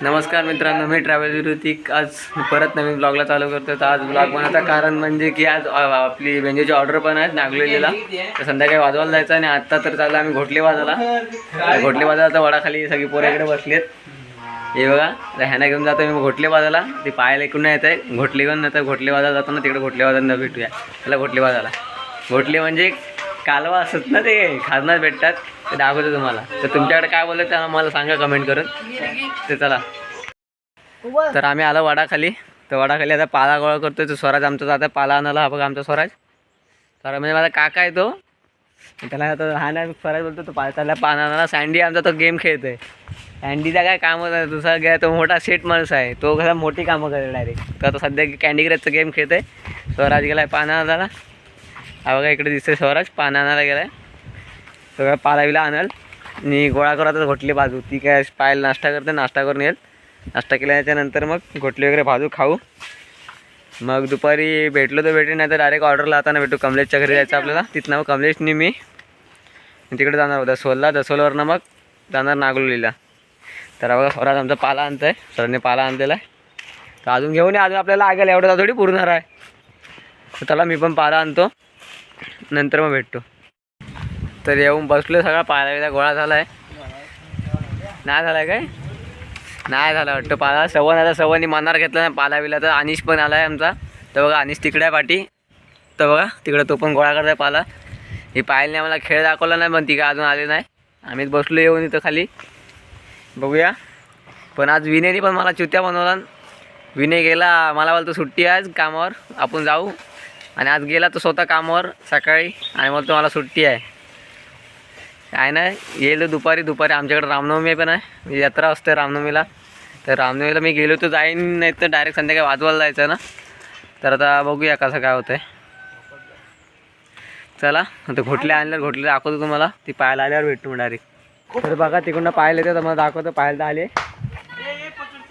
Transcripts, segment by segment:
नमस्कार मित्रांनो मी ट्रॅव्हल ऋतिक आज परत नवीन ब्लॉगला चालू करतो तर आज ब्लॉग बनवायचं कारण म्हणजे की आज आपली बेंजोची ऑर्डर पण आहे नागलेलीला तर संध्याकाळी वाजवायला जायचं आणि आत्ता तर चाललं आम्ही घोटले वाजाला घोटले घोटले तर वडाखाली सगळी पोरं इकडे बसलेत. हे बघा तर ह्यांना घेऊन जातो मी घोटले वाजाला ते पाहायला इकडून येत आहे घोटले घेऊन नाही तर घोटले वाजाला जातो ना तिकडे घोटले वाजाला भेटूया. त्याला घोटले वाजाला घोटले म्हणजे कालवा असत ना ते खाजनात भेटतात ते दाखवतो तुम्हाला. तर तुमच्याकडे काय बोलत ते मला सांगा कमेंट करून. ते चला. तर आम्ही आलो वडाखाली. तर वडाखाली आता पाला गोळा करतोय तो स्वराज आमचा. आता पाला आणायला हा बघा आमचा स्वराज. स्वराज म्हणजे माझा काका आहे तो. त्याला आता हा नाही स्वराज बोलतो तो पा त्याला पान आणायला. सँडी आमचा तो गेम खेळतोय. सँडीचा काय काम आहे दुसरा गे तो मोठा सेट माणूस आहे. तो कसा मोठी कामं करेल डायरेक्ट तर आता सध्या कॅन्डी क्रशचं गेम खेळतोय. स्वराज गेलाय पाना आणायला. हा बघा इकडे दिसतोय स्वराज पाना आणायला गेलाय. सगळं पालावीला आणल. आणि गोळा करतच घोटली बाजू ती काय पायल नाश्ता करते नाश्ता करून येईल. नाश्ता केल्याच्यानंतर मग घोटली वगैरे भाजू खाऊ. मग दुपारी भेटलो तर भेटेल नाही तर डायरेक्ट ऑर्डरला आता भेटू. कमलेशच्या घरी जायचं आपल्याला. तिथनं मग कमलेशनी मी. तिकडे जाणार होता सोलला दसोलवरनं मग जाणार नागलोलीला तर बघा स्वराज आमचा पाला आणतं आहे सरांनी पाला आणलेला आहे. तर अजून घेऊन ये. अजून आपल्याला आगेल एवढं थोडी पुरणार आहे. तर त्याला मी पण पाला आणतो. नंतर मग भेटतो. तर येऊन बसलो सगळा पाला बिला गोळा झाला आहे नाही झाला काय? नाही झाला वाटतं पाला सवन आता सवनी मनार घेतला नाही पाला बिला तर अनिश पण आला आहे आमचा. तर बघा अनिश तिकडे आहे पाठी. तर बघा तिकडं तो पण गोळा करताय पाला पाहिलं आहे आम्हाला खेळ दाखवला नाही पण तिकडे अजून आले नाही. आम्हीच बसलो येऊन इथं खाली. बघूया. पण आज विनयने पण मला चुत्या बनवला. विनय गेला मला बोलतो सुट्टी आहे आज कामावर. आपण जाऊ. आणि आज गेला तो स्वतः कामावर सकाळी आणि बोलतो मला सुट्टी आहे. काय नाही येईल दुपारी दुपारी आमच्याकडे रामनवमी पण आहे. म्हणजे यात्रा असते रामनवमीला. तर रामनवमीला मी गेलो तर जाईन नाही तर डायरेक्ट संध्याकाळी वाजवायला जायचं ना. तर आता बघूया कसं काय होतं चला आता घोटले आणल्यावर घोटले दाखवतो तुम्हाला. ती पाहायला आल्यावर भेटतो डायरेक्ट तर बघा तिकडनं पाहायला येते तर मला दाखवतो पाहायला आले.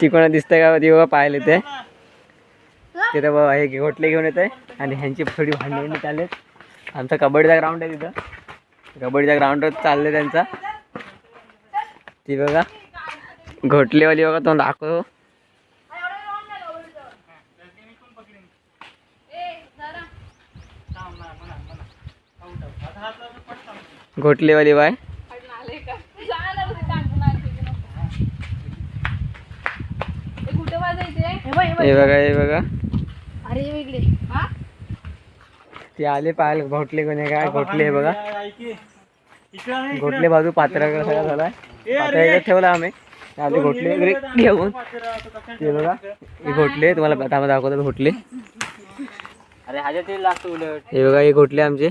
तिकडनं दिसतंय का? ती बघा पाहायला येते. तिथं बघा हे घोटले घेऊन येते आणि ह्यांची थोडी भांडणी चाललेत. आमचा कबड्डीचा ग्राउंड आहे तिथं. कबड्डीचा ग्राउंडवर चालले त्यांचा. ती बघा. घोटलेवाली बघा तो दाखवतो घोटलेवाली बाय. हे बघा हे बघा. अरे वेगळे. हा? ते आले पाहायला घोटले कोणी काय घोटले हे बघा. घोटले बाजू पात्रा सगळा इकडे ठेवला आम्ही. आले घोटले वगैरे घेऊन. ते बघा हे घोटले तुम्हाला आता दाखवतो घोटले. अरे ह्याच्या ते लागतो उलट. हे बघा हे घोटले आमचे.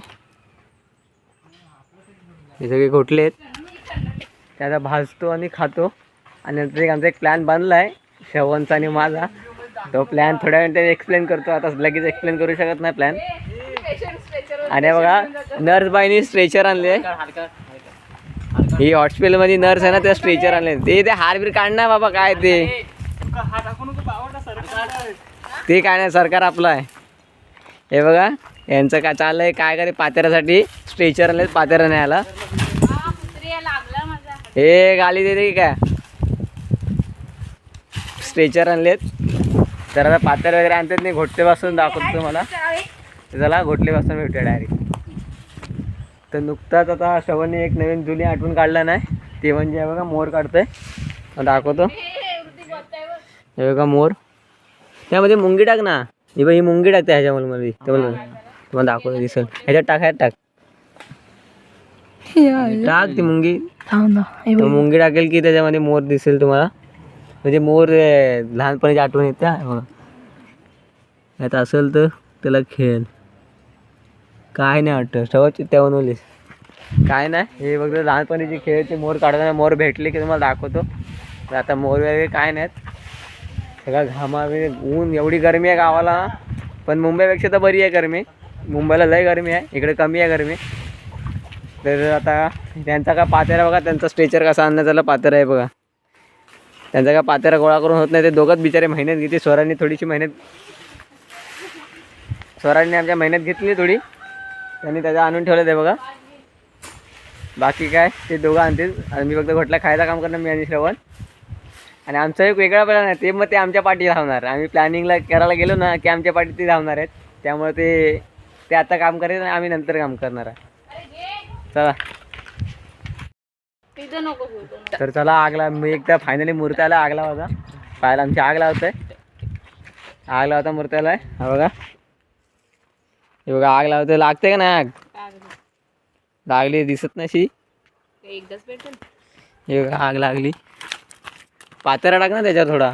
हे सगळे घोटले आहेत. ते आता भाजतो आणि खातो. आणि नंतर एक आमचा एक प्लॅन बनला आहे श्रवणचा आणि माझा. तो प्लॅन थोड्या वेळ एक्सप्लेन करतो. आता लगेच एक्सप्लेन करू शकत नाही प्लॅन आणि बघा नर्स बाईनी स्ट्रेचर आणले. ही हॉस्पिटलमध्ये नर्स आहे ना त्या स्ट्रेचर आणले. ते ते हार बीर काढणार बाबा काय ते? ते काय नाही सरकार आपलं आहे. हे बघा यांचं काय चाललंय काय काय पात्यासाठी स्ट्रेचर आणले पात्याला नाही आला हे गाली देते काय? स्ट्रेचर आणलेत. तर आता पात्यार वगैरे आणतात नाही घोटले पासून दाखवतो तुम्हाला. तर चला घोटले पासून भेटूया डायरेक्ट तर नुकताच आता श्रवणने एक नवीन जुनी आठवण काढला नाही ते म्हणजे बघा मोर काढतोय. दाखवतो. हे बघा मोर. त्यामध्ये मुंगी टाक ना. ही बघ ही मुंगी टाकते ह्याच्यामध्ये मध्ये तुम्हाला दाखवतो दिसेल. ह्याच्यात टाक ह्यात टाक. टाक ती मुंगी. मुंगी टाकेल की त्याच्यामध्ये मोर दिसेल तुम्हाला. म्हणजे मोर लहानपणीच्या लहानपणीची आठवण येते म्हणून. नाही तर असेल तर त्याला खेळ. काय नाही वाटतं. सवच त्या बनवलीस काय नाही हे बघ लहानपणीचे खेळचे मोर काढताना मोर भेटले की तुम्हाला दाखवतो. तर आता मोर वगैरे काय नाहीत. सगळा घामा वगैरे ऊन एवढी गरमी आहे गावाला पण मुंबईपेक्षा तर बरी आहे गरमी. मुंबईला लय गरमी आहे इकडे कमी आहे गरमी. तर आता त्यांचा का पातेरा बघा त्यांचा स्ट्रेचर कसा आणण्यात आला पातेरा आहे बघा. त्यांचा काय पातेरा गोळा करून होत नाही ते दोघंच बिचारे मेहनत घेते. स्वरांनी थोडीशी मेहनत स्वरांनी आमच्या मेहनत घेतली थोडी. त्यांनी त्याचा आणून ठेवलं ते बघा. बाकी काय ते दोघं आणतील. आणि मी फक्त घोटला खायचा काम करणार मी आणि श्रवण. आणि आमचा एक वेगळा प्लॅन आहे. ते मग ते आमच्या पाठी धावणार. आम्ही प्लॅनिंगला करायला गेलो ना की आमच्या पाठी ते धावणार आहेत. त्यामुळे ते ते आता काम करेल आणि आम्ही नंतर काम करणार आहे. चला. तर चला आग ला मी एकदा फायनली मूर्त्याला आग लावता पाहायला आमची आग लावतोय. आग लावता मूर्त्याला हा बघा. हे बघा आग लावतोय. लागते का नाही आग? लागली दिसत नशी एकदाच भेटेल. हे बघा आग लागली. पातेरा टाक ना त्याच्यावर थोडा.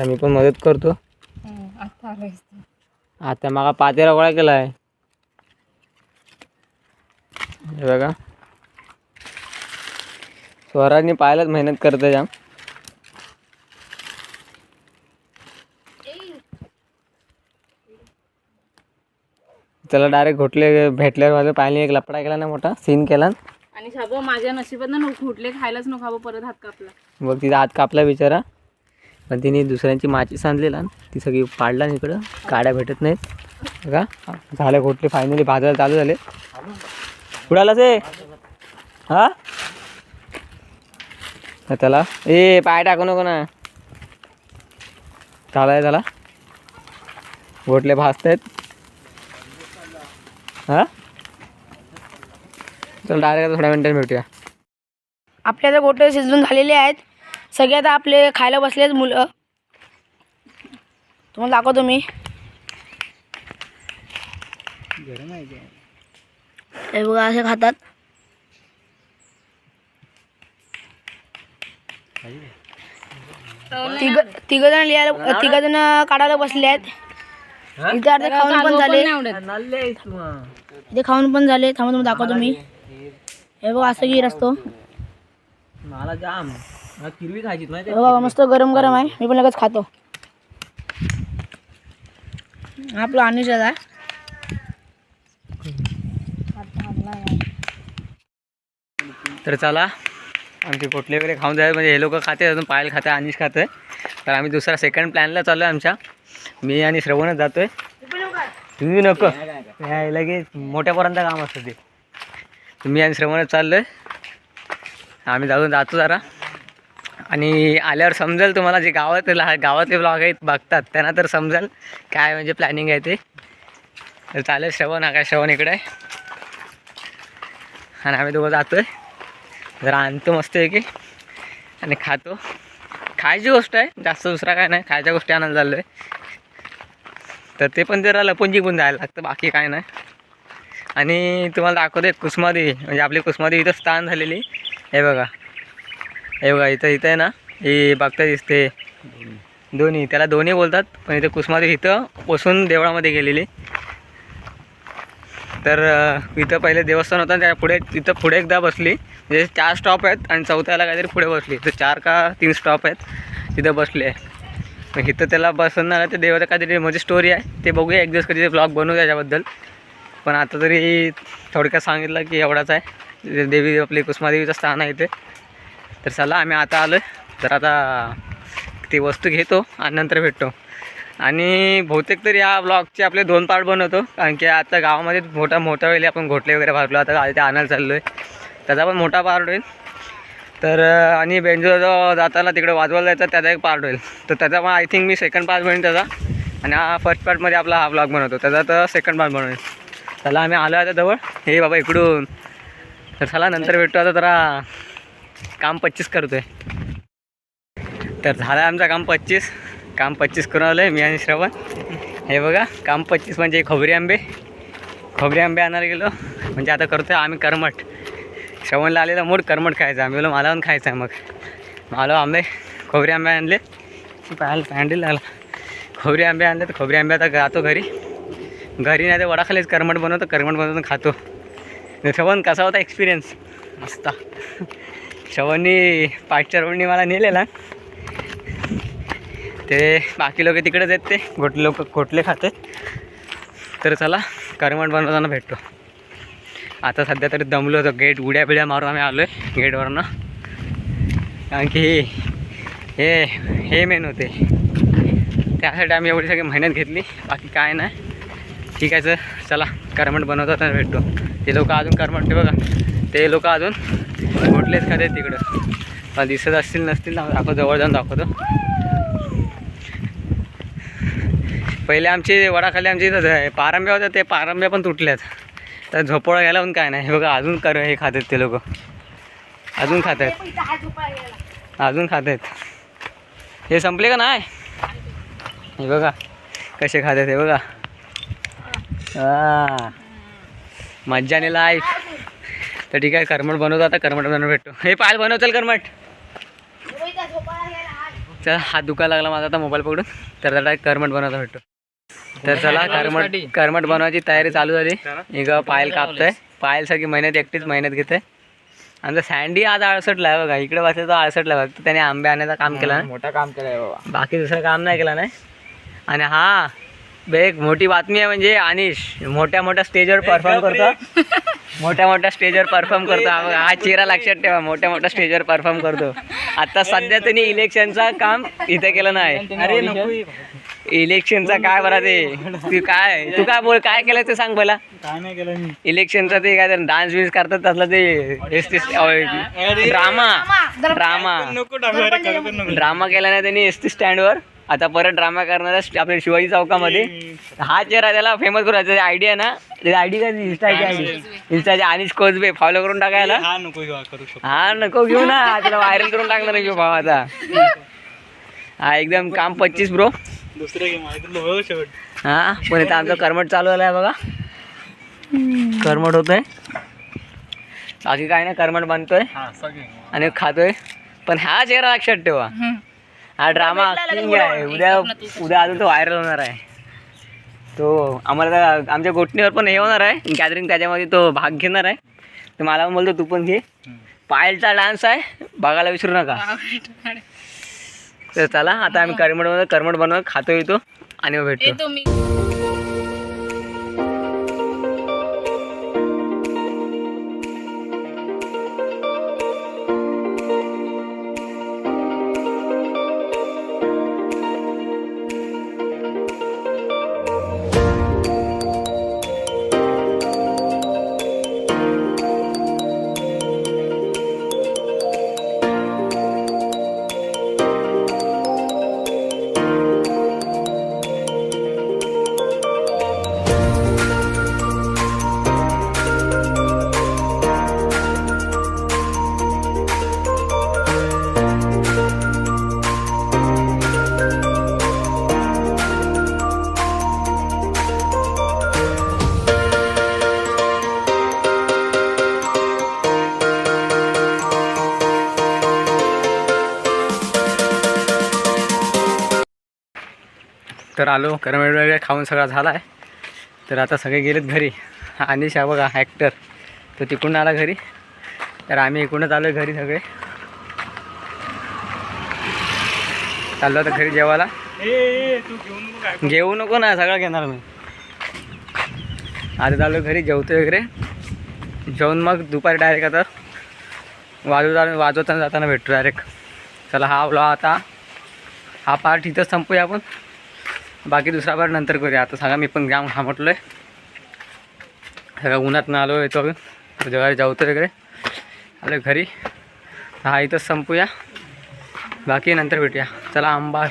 मी पण मदत करतो. आता मागा पातेरा गोळा केलाय. हे बघा. स्वराजनी पाहायलाच मेहनत करते जाम. त्याला डायरेक्ट घोटले भेटल्यावर माझं पाहिजे एक लपडा केला ना मोठा सीन केला. आणि शाबो माझ्या नशिबात ना कुठले खायलाच नको खाबो परत हात कापला. मग तिचा हात कापला बिचारा. पण तिने दुसऱ्यांची माचीस आणलेला ती सगळी पाडला ना इकडं. काड्या भेटत नाहीत. बघा झाले घोटले फायनली भाजायला चालू झाले. कुडाला से? हा? तर त्याला? ए पाय टाकू नको ना. झालाय त्याला घोटले भाजतायत. हा? चल डायरेक्ट थोड्या मिनिटात भेटूया. आपल्या आता गोटे शिजून झालेले आहेत. सगळे आता आपले खायला बसलेत मुलं. तुम्हाला दाखवतो मी. हे बघा असे खातात. तिघ तिघ जण लिहायला तिघ जण काढायला बसले आहेत. इथे अर्धे खाऊन पण झाले. इथे खाऊन पण झाले. थांबा तुम्हाला दाखवतो मी हे बघा असं गिर असतो. मला जाम. मला किरवी खायची माहिती बघा मस्त गरम गरम आहे. मी पण लगेच खातो. आपलं अनिश आहे. तर चला आमचे पोटले वगैरे खाऊन जायचं म्हणजे हे लोक खाते अजून पायल खाते अनिश खाते. तर आम्ही दुसरा सेकंड प्लॅनला चाललो आहे आमच्या. मी आणि श्रवणच जातोय. तुम्ही नको. नाही, लगेच मोठ्यापर्यंत काम असतं ते. तुम्ही मी आणि श्रवणच चाललोय. आम्ही जाऊन जातो जरा. आणि आल्यावर समजेल तुम्हाला जे गावात गावातले ब्लॉग आहेत बघतात त्यांना तर समजेल काय म्हणजे प्लॅनिंग आहे ते. तर चालेल श्रवण हा काय श्रवण इकडे. आहे आणि आम्ही दोघं जातोय. जरा आणतो मस्त आहे की? आणि खातो. खायची गोष्ट आहे जास्त दुसरा काय नाही खायच्या गोष्टी आणायला चाललो आहे तर ते पण जरा लपून जिंकून जायला लागतं बाकी काय नाही. आणि तुम्हाला दाखवते कुसमादेवी म्हणजे आपली कुसमादेवी इथं स्थान झालेली. हे बघा. हे बघा इथं इथं आहे ना हे बघता दिसते. दोन्ही. त्याला दोन्ही बोलतात पण इथे कुसमादेवी इथं बसून देवळामध्ये गेलेली. तर इथं पहिले देवस्थान होतं त्या पुढे तिथं पुढे एकदा बसली. म्हणजे चार स्टॉप आहेत आणि चौथ्याला काहीतरी पुढे बसली. तर चार का तीन स्टॉप आहेत. तिथं बसले आहे. मग इथं त्याला बसवणार ते देवाचं काहीतरी म्हणजे स्टोरी आहे. ते बघूया एक दिवस कधी ब्लॉग बनवू त्याच्याबद्दल पण आता तरी थोडक्यात सांगितलं की एवढाच आहे. देवी आपली कुसमादेवीचं स्थान आहे इथे. तर चला आम्ही आता आलो आहे तर आता ती वस्तू घेतो आणि नंतर भेटतो. आणि बहुतेक तर या ब्लॉगचे आपले दोन पार्ट बनवतो. कारण की आता गावामध्ये मोठा मोठा वेळी आपण घोटले वगैरे भरलो. आता ते आणायला चाललो आहे त्याचा पण मोठा पार्ट होईल. तर आणि बेंजो जो जाताना तिकडे वाजवायला जायचा त्याचा एक पार्ट होईल. तर त्याचा पण आय थिंक मी सेकंड पार्ट बनवेन त्याचा. आणि हा फर्स्ट पार्टमध्ये आपला हा ब्लॉग बनवतो. त्याचा तर सेकंड पार्ट बनवेल चला आम्ही आलो आता जवळ. हे बाबा इकडून. तर चला नंतर भेटतो आता जरा काम पच्चीस करतो आहे तर झालं आमचं काम पच्चीस. काम पच्चीस करून आलो आहे मी आणि श्रवण. हे बघा काम पच्चीस म्हणजे खोबरी आंबे. खोबरी आंबे आणायला गेलो. म्हणजे आता करतो आहे आम्ही करमट. श्रवणला आलेला मूड करमट खायचा. आम्ही बोलो मला पण खायचं आहे मग. आलो आंबे खोबरी आंबे आणले. पाहायला पॅन्डील आला खोबरी आंबे आणले तर खोबरी आंबे आता जातो घरी. घरी नाही तर वडाखालीच करमट बनवतो करमट बनवतो खातो. श्रवण कसा होता एक्सपिरियन्स मस्त. श्रवणनी पाठच्या रोडनी मला नेलेला. ते बाकी लोक तिकडेच आहेत ते. घोटले लोक गोटले खाते तर चला करमट बनवताना भेटतो. आता सध्या तरी दमलो होतो गेट उड्या बिड्या मारून आम्ही आलो आहे गेटवरनं. कारण की हे हे मेन होते. त्यासाठी आम्ही एवढी सगळी मेहनत घेतली बाकी काय नाही. ठीक आहे सर. चला करमट बनवताना भेटतो. ते लोक अजून करमट ते बघा ते लोक अजून गोटलेच खाते तिकडं. पण दिसत असतील नसतील ना दाखवतो जवळ जाऊन दाखवतो. पहिले आमचे वडाखाली आमचे इथं पारंब्या होत्या ते पारंब्या पण तुटल्यात. तर झोपोळा घ्यायला पण काय नाही. हे बघा अजून कर हे खात आहेत ते लोक. अजून खात आहेत. अजून खात आहेत. हे संपले का नाही? हे बघा कसे खात आहेत हे बघा. मज्जा नाही लाईफ तर ठीक आहे करमट बनवतो आता करमट बनवून भेटतो. हे पाल बनव चल करमट. चल हात दुखायला लागला माझा आता मोबाईल पकडून. तर त्याला करमट बनवता भेटतो. तर चला करमट करमट बनवायची तयारी चालू झाली. एक पायल कापतोय. पायल सगळी मेहनत एकटीच मेहनत घेते आमचा सँडी आज आळसटला आहे बघा. इकडे बसायचा आळसटला फक्त त्याने आंबे आणायचं काम केलं ना. मोठा काम केलंय बाबा. बाकी दुसरं काम नाही केलं नाही आणि हा एक मोठी बातमी आहे म्हणजे अनिश. मोठ्या मोठ्या स्टेजवर परफॉर्म करतो. मोठ्या मोठ्या स्टेजवर परफॉर्म करतो. हा बघा, चेहरा लक्षात ठेवा. मोठ्या मोठ्या स्टेजवर परफॉर्म करतो. आता सध्या त्यांनी इलेक्शनचा काम इथे केलं नाही. अरे इलेक्शनचा काय बरा ते? तू काय? तू काय बोल काय केलं ते सांग मला काय नाही केलं मी. इलेक्शनचा ते काय डान्स बिन्स करतात तसलं ते ड्रामा. ड्रामा. नको ड्रामा केला नाही त्यांनी एस टी स्टँडवर. आता परत ड्रामा करणार आपल्या शिवाजी चौकामध्ये. हा चेहरा त्याला फेमस करू त्याची आयडिया ना? त्याची आयडी काय इन्स्टाची आयडी इन्स्टाची अनिश कोचबे फॉलो करून टाकायला. हा नको करू शकतो. हा नको घेऊ ना. त्याला व्हायरल करून टाकणार आहे भाव आता. हा एकदम काम पच्चीस ब्रो हा पण इथं आमचं करमट चालू झालं आहे बघा. करमट होतंय. बाकी काय नाही करमट बांधतोय हा सगळे. आणि खातोय. पण हा चेहरा लक्षात ठेवा. हा ड्रामा आहे. उद्या उद्या अजून तो व्हायरल होणार आहे. तो आम्हाला आमच्या गोठणीवर पण हे होणार आहे. गॅदरिंग त्याच्यामध्ये तो भाग घेणार आहे. तर मला पण बोलतो तू पण घे. पायलचा डान्स आहे. बघायला विसरू नका. तर चला आता आम्ही करमट बनवतो करमट बनवत खातो येतो आणि मग भेटतो. तर आलो. करमेट वगैरे खाऊन सगळा झाला आहे तर आता सगळे गेलेत घरी. अनिश हा बघा ॲक्टर तो तिकडून आला घरी. तर आम्ही इकडूनच आलो घरी सगळे. चाललो आता घरी जेवायला. घेऊ नको ना सगळं घेणार मी. आता चाललो घरी जेवतो वगैरे. जेवून मग दुपारी डायरेक्ट आता वाजवता वाजवताना जाताना भेटतो डायरेक्ट चला हा ब्लॉग आता. हा पार्ट इथंच संपूया आपण. बाकी दुसरा बार नंतर करूया. आता सांगा मी पण जाम थांबटलो आहे सगळं उन्हात आलो येतो जगाला जेवतो वगैरे आलो घरी. हा इथंच संपूया. बाकी नंतर भेटूया. चला आंबा